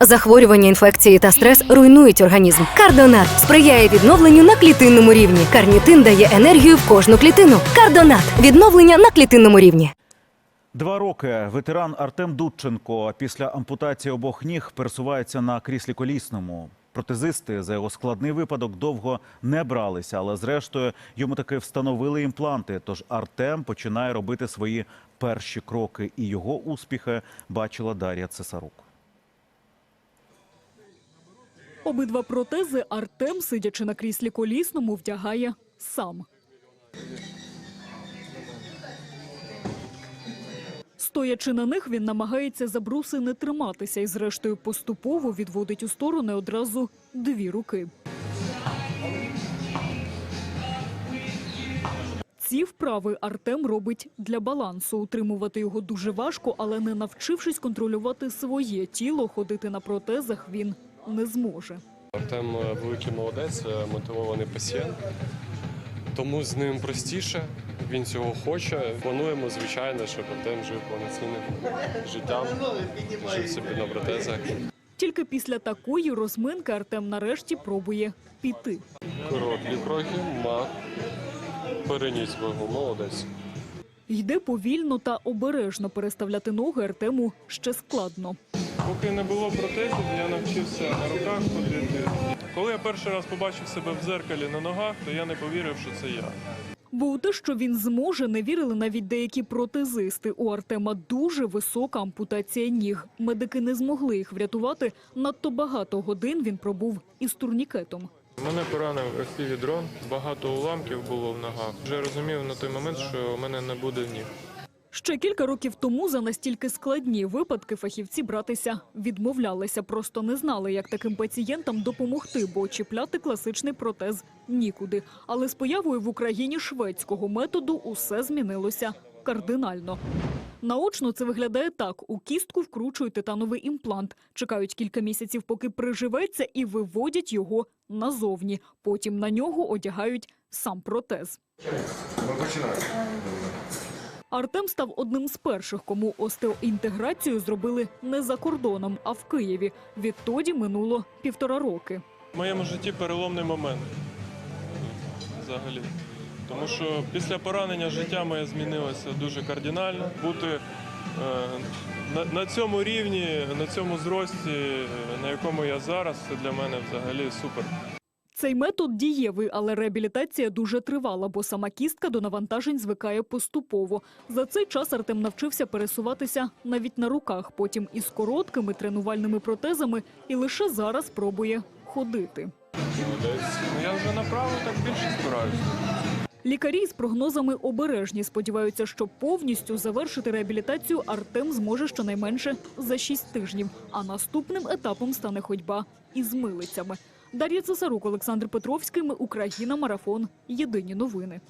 Захворювання, інфекції та стрес руйнують організм. Кардонат сприяє відновленню на клітинному рівні. Карнітин дає енергію в кожну клітину. Кардонат відновлення на клітинному рівні. Два роки ветеран Артем Дудченко після ампутації обох ніг пересувається на кріслі колісному. Протезисти за його складний випадок довго не бралися, але зрештою йому таки встановили імпланти. Тож Артем починає робити свої перші кроки, і його успіхи бачила Дар'я Цесарук. Обидва протези Артем, сидячи на кріслі колісному, вдягає сам. Стоячи на них, він намагається за бруси не триматися і, зрештою, поступово відводить у сторони одразу дві руки. Ці вправи Артем робить для балансу. Утримувати його дуже важко, але не навчившись контролювати своє тіло, ходити на протезах він не зможе. Артем е, великий молодець, е, мотивований пацієнт. Тому з ним простіше, він цього хоче. Плануємо, звичайно, щоб Артем жив повноцінним життям, жив собі на протезах. Тільки після такої розминки Артем нарешті пробує піти. Короткий кроки, мах, переніс вагу, молодець. Йде повільно та обережно переставляти ноги Артему ще складно. Поки не було протезів, я навчився на руках ходити. Коли я перший раз побачив себе в дзеркалі на ногах, то я не повірив, що це я. Бо у те, що він зможе, не вірили навіть деякі протезисти. У Артема дуже висока ампутація ніг. Медики не змогли їх врятувати. Надто багато годин він пробув із турнікетом. Мене поранив дрон, багато уламків було в ногах. Вже розумів на той момент, що у мене не буде ніг. Ще кілька років тому за настільки складні випадки фахівці братися відмовлялися, просто не знали, як таким пацієнтам допомогти, бо чіпляти класичний протез нікуди. Але з появою в Україні шведського методу усе змінилося кардинально. Наочно це виглядає так: у кістку вкручують титановий імплант, чекають кілька місяців, поки приживеться, і виводять його назовні. Потім на нього одягають сам протез. Артем став одним з перших, кому остеоінтеграцію зробили не за кордоном, а в Києві. Відтоді минуло півтора роки. В моєму житті переломний момент. Взагалі. Тому що після поранення життя моє змінилося дуже кардинально. Бути е, на, на цьому рівні, на цьому зрості, на якому я зараз, це для мене взагалі супер. Цей метод дієвий, але реабілітація дуже тривала, бо сама кістка до навантажень звикає поступово. За цей час Артем навчився пересуватися навіть на руках, потім із короткими тренувальними протезами, і лише зараз пробує ходити. Молодець. Ну, я вже направо так більше збираюся. Лікарі з прогнозами обережні. Сподіваються, що повністю завершити реабілітацію Артем зможе щонайменше за 6 тижнів. А наступним етапом стане ходьба із милицями. Дар'я Цесарук, Олександр Петровський. Ми Україна. Марафон. Єдині новини.